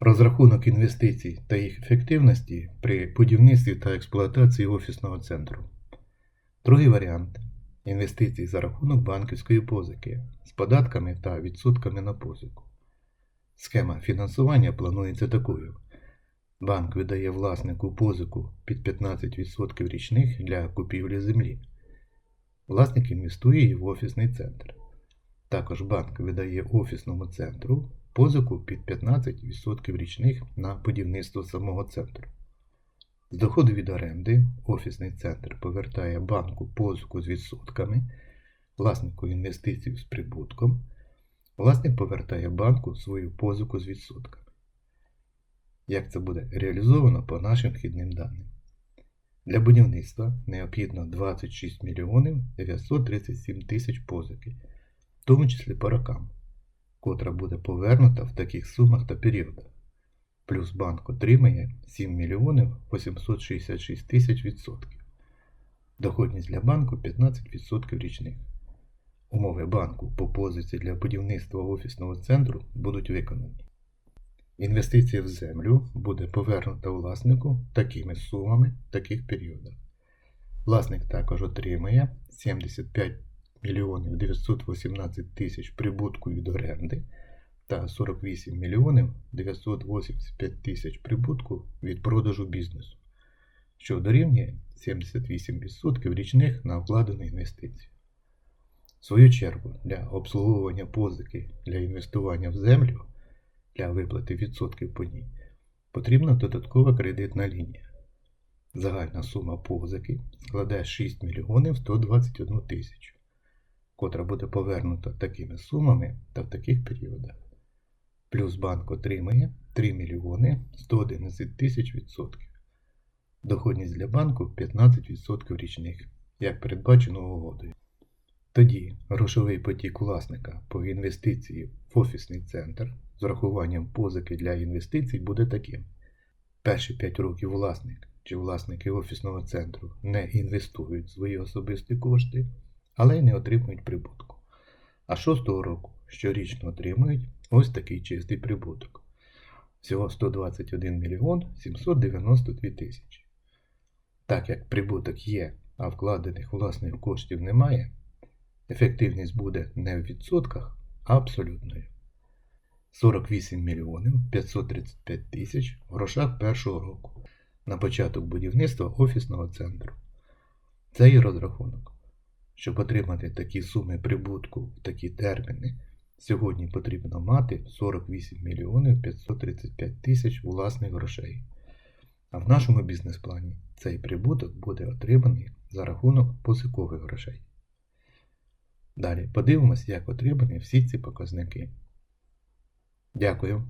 Розрахунок інвестицій та їх ефективності при будівництві та експлуатації офісного центру. Другий варіант інвестицій за рахунок банківської позики з податками та відсотками на позику. Схема фінансування планується такою. Банк видає власнику позику під 15% річних для купівлі землі. Власник інвестує її в офісний центр. Також банк видає офісному центру позику під 15% річних на будівництво самого центру. З доходу від оренди офісний центр повертає банку позику з відсотками, власнику інвестицію з прибутком, власник повертає банку свою позику з відсотками. Як це буде реалізовано по нашим вхідним даним? Для будівництва необхідно 26 мільйонів 937 тисяч позики, в тому числі по рокам, котра буде повернута в таких сумах та періодах. Плюс банк отримає 7 мільйонів 866 тисяч відсотків. Доходність для банку 15% річних. Умови банку по позиції для будівництва офісного центру будуть виконані. Інвестиція в землю буде повернута власнику такими сумами в таких періодах. Власник також отримає 75 мільйонів 918 тисяч прибутку від оренди та 48 мільйонів 985 тисяч прибутку від продажу бізнесу, що дорівнює 78% річних на вкладену інвестицію. В свою чергу, для обслуговування позики для інвестування в землю для виплати відсотків по ній потрібна додаткова кредитна лінія. Загальна сума позики складає 6 мільйонів 121 тисячу, котра буде повернута такими сумами та в таких періодах. Плюс банк отримає 3 мільйони 111 тисяч відсотків. Доходність для банку 15% річних, як передбачено угодою. Тоді грошовий потік власника по інвестиції в офісний центр з урахуванням позики для інвестицій буде таким. Перші 5 років власник чи власники офісного центру не інвестують свої особисті кошти, але й не отримують прибутку. А 6 року щорічно отримують ось такий чистий прибуток. Всього 121 мільйон 792 тисячі. Так як прибуток є, а вкладених власних коштів немає, ефективність буде не в відсотках, а абсолютною. 48 мільйонів 535 тисяч в грошах першого року на початок будівництва офісного центру. Це і розрахунок. Щоб отримати такі суми прибутку в такі терміни, сьогодні потрібно мати 48 мільйонів 535 тисяч власних грошей. А в нашому бізнес-плані цей прибуток буде отриманий за рахунок позикових грошей. Далі подивимось, як отримані всі ці показники. Дякую.